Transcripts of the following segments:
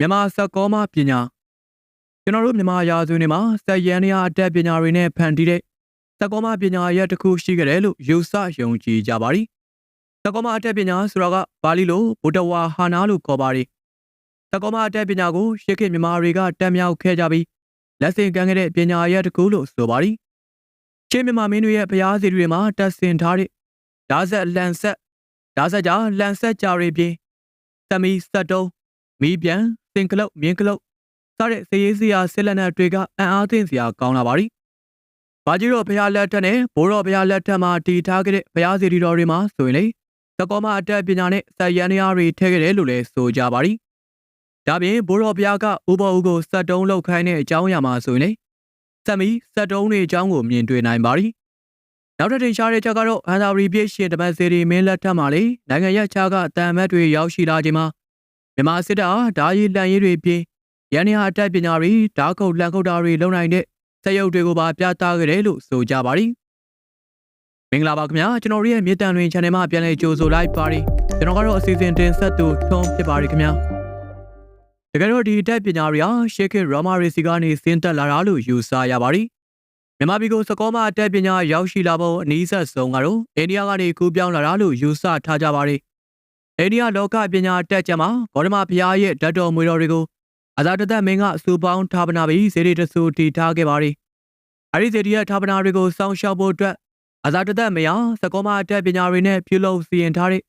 မြန်မာစက်ကောမပညာကျွန်တော်တို့မြန်မာရာဇဝင်တွေမှာစက်ရန်ရာအတက်ပညာတွေနဲ့ဖန်တီးတဲ့စက်ကောမပညာရက်တစ်ခုရှိကြတယ်လို့ယူဆယုံကြည်ကြပါသည်စက်ကောမအတက်ပညာဆိုတာကပါဠိလိုဗုဒ္ဓဝါဟာနာလို့ခေါ်ပါတယ်စက်ကောမအတက်ပညာကိုရှေးခေတ်မြန်မာတွေကတက်မြောက်ခဲ့ကြပြီးလက်ဆင့်ကမ်းခဲ့တဲ့ပညာရက်တစ်ခုလို့ဆိုပါသည်ရှေးမြန်မာမင်းတွေရဲ့ဘုရားစီတွေမှာတက်ဆင်ထားတဲ့ဓာတ်ဆက်လန်ဆက်ဓာတ်ဆက်ကြလန်ဆက်ကြတွေပြင်သမီးစက်တုံးမီးပြန် စင်ကလုတ်မြင်းကလုတ်စတဲ့စည်ရေးစရာဆစ်လက်နက်တွေကအံ့အားသင့်စရာကောင်းလာပါပြီ။ဘာကြီးတော့ဘုရားလက်ထက်နဲ့ဘိုးတော်ဘုရားလက်ထက်မှာတည်ထားခဲ့တဲ့ဘုရားစီတီတော်တွေမှာဆိုရင်လေသကောမအတက်ပညာနဲ့စက်ရန်ရားတွေထည့်ခဲ့တယ်လို့လည်းဆိုကြပါပြီ။ဒါပြင်ဘိုးတော်ဘုရားကဥပဦးကိုစက်တုံးလောက်ခိုင်းတဲ့အကြောင်းအရာမှာဆိုရင်လေစက်မီစက်တုံးတွေအကြောင်းကိုမြင်တွေ့နိုင်ပါပြီ။နောက်တစ်ထင်ရှားတဲ့ချက်ကတော့ဟန်သာရီပြည့်ရှင်တမတ်စီရီမင်းလက်ထက်မှာလေနိုင်ငံရဲ့ခြားကတန်မတ်တွေရောက်ရှိလာခြင်းမှာ မြန်မာစစ်တပ်အားဓာရီလန်ရေးတွေပြင်ရန်ရာအတက်ပညာတွေဓာတ်ခုတ်လန်ခုတ်တာတွေလုပ်နိုင်တဲ့စက်ရုပ်တွေကိုပါပြသခဲ့တယ်လို့ဆိုကြပါသည်မင်္ဂလာပါခင်ဗျာကျွန်တော်တို့ရဲ့မြေတံတွင် channel မှာပြန်လည်ကြိုဆိုလိုက်ပါရီကျွန်တော်ကတော့အစီအစဉ်တင်ဆက်သူထွန်းဖြစ်ပါရီခင်ဗျာတကယ်တော့ဒီအတက်ပညာတွေဟာရှေးခေတ်ရောမာရီစီကနေဆင်းသက်လာတာလို့ယူဆရပါရီမြန်မာပြည်ကိုစကောမအတက်ပညာရောက်ရှိလာဖို့အနည်းဆက်ဆုံးကတော့အိန္ဒိယကနေကူးပြောင်းလာတာလို့ယူဆထားကြပါရီ အိန္ဒိယလောကပညာတက်ကြမှာဂေါတမဘုရားရဲ့ဓာတ်တော်မွေတော်တွေကိုအဇာတသက်မင်းကစူပေါင်းဌာပနာပြီးစေရီတဆူတီထားခဲ့ပါရီအဲဒီစေရီရဲ့ဌာပနာတွေကိုစောင့်ရှောက်ဖို့အတွက်အဇာတသက်မင်းဟာစကောမအတက်ပညာတွေနဲ့ပြုလုပ်စီရင်ထားတဲ့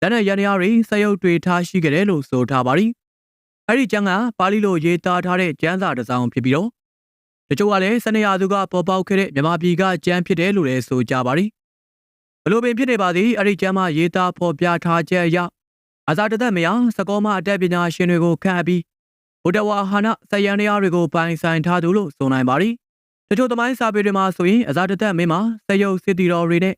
လက်နက်ရန်ရာတွေစရုပ်တွေထားရှိခဲ့တယ်လို့ဆိုထားပါရီအဲဒီကျမ်းကပါဠိလိုရေးသားထားတဲ့ကျမ်းစာတစ်စောင်ဖြစ်ပြီးတော့တချို့ကလည်းစနေရာသူကပေါ်ပေါက်ခဲ့တဲ့မြန်မာပြည်ကကျမ်းဖြစ်တယ်လို့လည်းဆိုကြပါရီ ဘလို့ပင်ဖြစ်နေပါသည်အဲ့ဒီကျမ်းမှာရေးသားဖော်ပြထားချက်အရအဇာတသက်မယစကောမအတက်ပညာရှင်တွေကိုခန့်အပ်ပြီးဘုဒ္ဓဝါဟာနစယန်တရားတွေကိုပိုင်ဆိုင်ထားသူလို့ဆိုနိုင်ပါသည်တချို့သမိုင်းစာပေတွေမှာဆိုရင်အဇာတသက်မင်းမှာစယုတ်စစ်တီတော်တွေနဲ့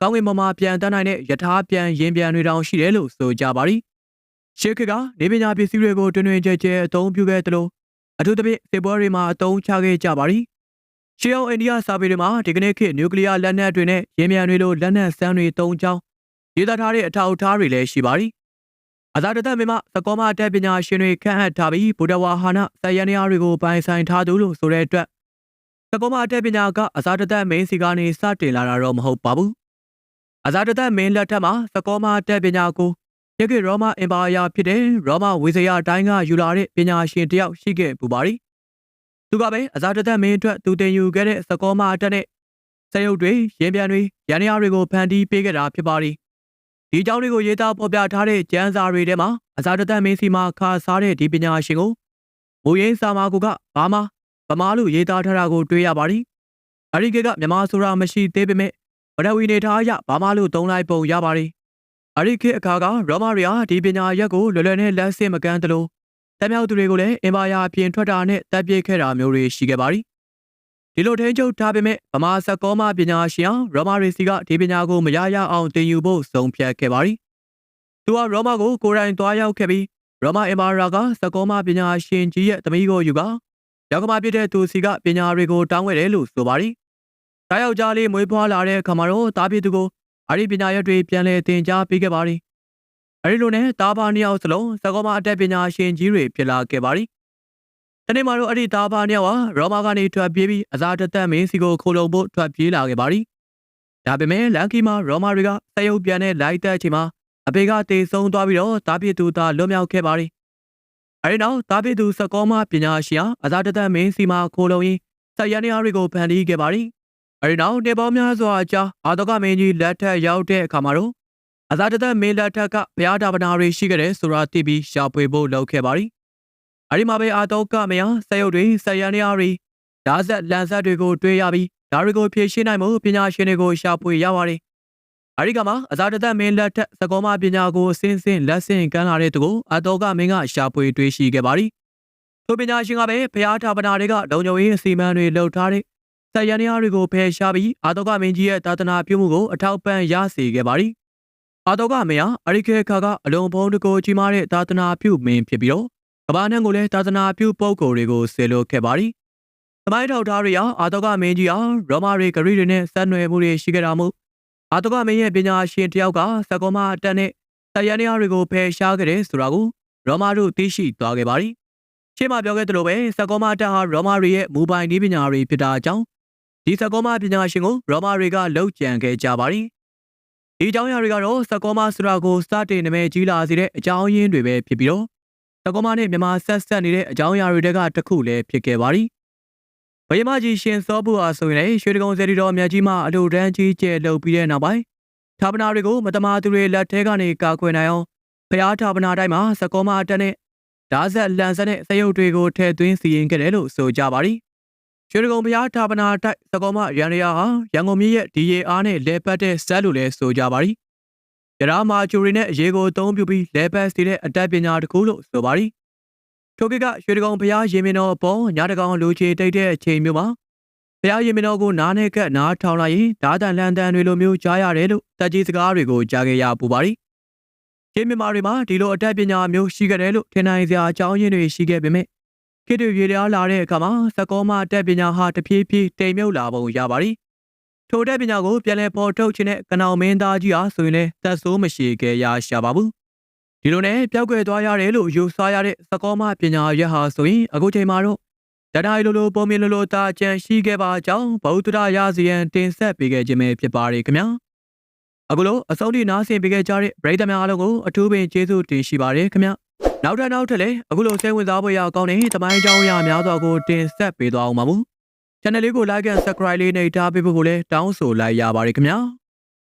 ကောင်းကင်ဘုံမှာပြန်တန်းနိုင်တဲ့ယထာပြန်ရင်ပြန်တွေတောင်ရှိတယ်လို့ဆိုကြပါသည်ရှေးခေတ်ကနေပညာပစ္စည်းတွေကိုတွင်တွင်ကြဲကြဲအသုံးပြုခဲ့သလိုအထူးသဖြင့်စေပွဲတွေမှာအသုံးချခဲ့ကြပါသည် ရှေးအောင်အိန္ဒိယစာပေတွေမှာဒီကနေ့ခေတ်နျူကလ িয়ার လက်နက်တွေနဲ့ရင်းမြန်တွေလိုလက်နက်စမ်းတွေတုံးကြောင်းရေးသားထားတဲ့အထောက်အထားတွေလည်းရှိပါသည်အသာတသက်မင်းမသကောမတက်ပညာရှင်တွေခန့်အပ်ထားပြီးဗုဒ္ဓဝါဟာနစယန္တရားတွေကိုပိုင်ဆိုင်ထားသူလို့ဆိုတဲ့အတွက်သကောမတက်ပညာကအသာတသက်မင်းစီကနေစတင်လာတာတော့မဟုတ်ပါဘူးအသာတသက်မင်းလက်ထက်မှာသကောမတက်ပညာကိုရခေရောမအင်ပါယာဖြစ်တဲ့ရောမဝေဇယအတိုင်းကယူလာတဲ့ပညာရှင်တယောက်ရှိခဲ့ပူပါသည် သူကပဲအဇာတသက်မင်းအတွက်သူတင်ယူခဲ့တဲ့စကောမအတက်နဲ့စရုပ်တွေရင်ပြန်တွေရန်ရတွေကိုဖန်တီးပေးခဲ့တာဖြစ်ပါသည်ဒီကြောင်းတွေကိုရေးသားဖော်ပြထားတဲ့ကျမ်းစာတွေထဲမှာအဇာတသက်မင်းစီမှာခါစားတဲ့ဒီပညာရှင်ကိုမူရင်းစာမာကူကဘာမှဗမာလူရေးသားထားတာကိုတွေ့ရပါသည်အရိကေကမြန်မာဆိုတာမရှိသေးပေမဲ့ဗဒဝီနေထားအရဘာမှလို့သုံးလိုက်ပုံရပါသည်အရိကေအခါကရောမာရီယာဒီပညာရက်ကိုလွယ်လွယ်နဲ့လက်ဆင့်မကမ်းသလို တမြောက်သူတွေကိုလည်းအင်ပါယာအပြင်ထွက်တာနဲ့တပ်ပစ်ခဲ့တာမျိုးတွေရှိခဲ့ပါသည်ဒီလိုထိန်းချုပ်ထားပေမဲ့ဗမာစကောမပညာရှင်ရောမာရီစီကဒီပညာကိုမရရအောင်တင်ယူဖို့ဆုံးဖြတ်ခဲ့ပါသည်သူကရောမာကိုကိုယ်တိုင်သွားရောက်ခဲ့ပြီးရောမာအင်ပါရာကစကောမပညာရှင်ကြီးရဲ့သမီးကိုယူကရောက်ကမပြတဲ့သူစီကပညာတွေကိုတောင်းခဲ့တယ်လို့ဆိုပါသည်တားယောက်ျားလေးမွေးဖွားလာတဲ့အခါမှာတော့တားပြသူကိုအရိပညာရက်တွေပြန်လည်သင်ကြားပေးခဲ့ပါသည် အဲဒီလိုနဲ့တားပါနှစ်ယောက်စလုံးစကောမအတက်ပညာရှင်ကြီးတွေဖြစ်လာခဲ့ပါသည်တနေ့မှာတော့အဲ့ဒီတားပါနှစ်ယောက်ဟာရောမာကနေထွက်ပြေးပြီးအစာတသက်မင်းစီကိုခိုးလုံဖို့ထွက်ပြေးလာခဲ့ပါသည်ဒါပေမဲ့လန်ကီမှာရောမာတွေကစရုပ်ပြန်တဲ့လိုက်တဲ့အချိန်မှာအဖေကတေဆုံးသွားပြီးတော့တားပြသူသားလွတ်မြောက်ခဲ့ပါသည်အဲဒီနောက်တားပြသူစကောမပညာရှင်ဟာအစာတသက်မင်းစီမှာခိုးလုံရင်းစက်ရန်ရာတွေကိုဖန်တီးခဲ့ပါသည်အဲဒီနောက်တေပေါင်းများစွာအကြာအာတော့ကမင်းကြီးလက်ထက်ရောက်တဲ့အခါမှာတော့ အသာတသက်မင်းလက်ထက်ကဘုရားတာပနာတွေရှိခဲ့တယ်ဆိုတာသိပြီးရှာဖွေဖို့လုပ်ခဲ့ပါသည်။အဲဒီမှာပဲအာတော့ကမယဆရုပ်တွေဆယန်ရတွေဓာတ်ဆက်လန်ဆက်တွေကိုတွေးရပြီးဒါတွေကိုဖြည့်ရှင်းနိုင်မှုပညာရှင်တွေကိုရှာဖွေရပါတယ်။အဲဒီကမှအသာတသက်မင်းလက်ထက်သကောမပညာကိုအစင်းစင်းလက်ဆင့်ကမ်းလာတဲ့သူကိုအာတော့ကမင်းကရှာဖွေတွေးရှိခဲ့ပါသည်။ထိုပညာရှင်ကပဲဘုရားတာပနာတွေကလုံခြုံရေးအစီအမံတွေလှုပ်ထားတဲ့ဆယန်ရတွေကိုဖယ်ရှားပြီးအာတော့ကမင်းကြီးရဲ့သာသနာပြုမှုကိုအထောက်ပံ့ရစေခဲ့ပါသည်။ အာတော့ကမယာအရိခေခါကအလုံးဖုံးတကိုကြီးမားတဲ့သာသနာပြုမင်းဖြစ်ပြီးတော့ကဘာနန်းကိုလည်းသာသနာပြုပုဂ္ဂိုလ်တွေကိုဆေလွတ်ခဲ့ပါသည်။သမိုင်းထောက်ထားတွေဟာအာတော့ကမင်းကြီးဟာရောမာရီဂရီတွေနဲ့ဆက်နွယ်မှုတွေရှိခဲ့တာမို့အာတော့ကမင်းရဲ့ပညာရှင်တယောက်ကစကောမအတက်နဲ့တယန်ရတွေကိုဖယ်ရှားခဲ့တယ်ဆိုတာကိုရောမာတို့သိရှိသွားခဲ့ပါသည်ရှင်းမပြောခဲ့သလိုပဲစကောမတက်ဟာရောမာရီရဲ့မူပိုင်နည်းပညာတွေဖြစ်တာကြောင့်ဒီစကောမပညာရှင်ကိုရောမာရီကလှုပ်ကြံခဲ့ကြပါသည် ဒီအကြောင်းအရာတွေကတော့စကောမစရာကိုစတင်နာမည်ကြီးလာစေတဲ့အကြောင်းရင်းတွေပဲဖြစ်ပြီးတော့စကောမနဲ့မြန်မာဆက်ဆက်နေတဲ့အကြောင်းအရာတွေတကတစ်ခုလည်းဖြစ်ခဲ့ပါသည်ဘယမကြီးရှင်စောဘူးအားဆိုရင်လည်းရွှေတကုံစေတီတော်မြတ်ကြီးမှအလိုတန်းကြီးကျဲလှုပ်ပြီးတဲ့နောက်ပိုင်းဌာပနာတွေကိုမတမာသူတွေလက်ထဲကနေကာကွယ်နိုင်အောင်ဖျားဌာပနာတိုင်းမှာစကောမအတက်နဲ့ဓာတ်ဆက်လန်ဆက်တဲ့စရုပ်တွေကိုထည့်သွင်းစီရင်ခဲ့တယ်လို့ဆိုကြပါသည် ရွှေတကုံဖျားဌာပနာတိုက်စကောမရန်ရယာဟာရန်ကုန်မြို့ရဲ့ DAR နဲ့လဲပတ်တဲ့စက်လို့လည်းဆိုကြပါသည်ရရာမာကျူရီနဲ့အရေးကိုအသုံးပြုပြီးလဲပတ်စီတဲ့အတက်ပညာတစ်ခုလို့ဆိုပါသည်ထိုကိကရွှေတကုံဖျားရင်မင်းတော်အပေါ်ညတကောင်လူချေတိတ်တဲ့အချိန်မျိုးမှာဖျားရင်မင်းတော်ကိုနားနဲ့ကပ်နားထောင်လိုက်ရင်ဓာတ်တန်လန်တန်တွေလိုမျိုးကြားရတယ်လို့တက်ကြီးစကားတွေကိုကြားခဲ့ရပူပါသည်ကျေးမြန်မာတွေမှာဒီလိုအတက်ပညာမျိုးရှိခဲ့တယ်လို့ထင်နိုင်စရာအကြောင်းရင်းတွေရှိခဲ့ပေမဲ့ ခေတ်တွေရေလျားလာတဲ့အခါမှာစကောမအတက်ပညာဟာတဖြည်းဖြည်းတိမ်မြုပ်လာပုံရပါသည်ထိုတက်ပညာကိုပြန်လည်ပေါ်ထုတ်ခြင်းနဲ့ကနောင်မင်းသားကြီးအားဆိုရင်လည်းသက်ဆိုးမရှိခဲ့ရရှာပါဘူးဒီလိုနဲ့ပျောက်ကွယ်သွားရတယ်လို့ယူဆရတဲ့စကောမပညာရက်ဟာဆိုရင်အခုချိန်မှာတော့တတိုင်းလိုလိုပုံမြင်လိုလိုတာကြံရှိခဲ့ပါကြောင်းဗုဒ္ဓရာစီယံတင်ဆက်ပေးခဲ့ခြင်းပဲဖြစ်ပါရခင်ဗျာအခုလိုအဆုံးထိနားဆင်ပေးခဲ့ကြတဲ့ပရိသတ်များအားလုံးကိုအထူးပင်ကျေးဇူးတင်ရှိပါရခင်ဗျာ နောက်ထပ်နောက်ထပ်လည်းအခုလိုစိတ်ဝင်စားဖို့ရအောင်ကောင်းတဲ့တမိုင်းကြောင်းရများစွာကိုတင်ဆက်ပေးသွားအောင်ပါမူ channel လေးကို like and subscribe လေးနဲ့ထားပေးဖို့ကိုလည်းတောင်းဆိုလိုက်ရပါတယ်ခင်ဗျာ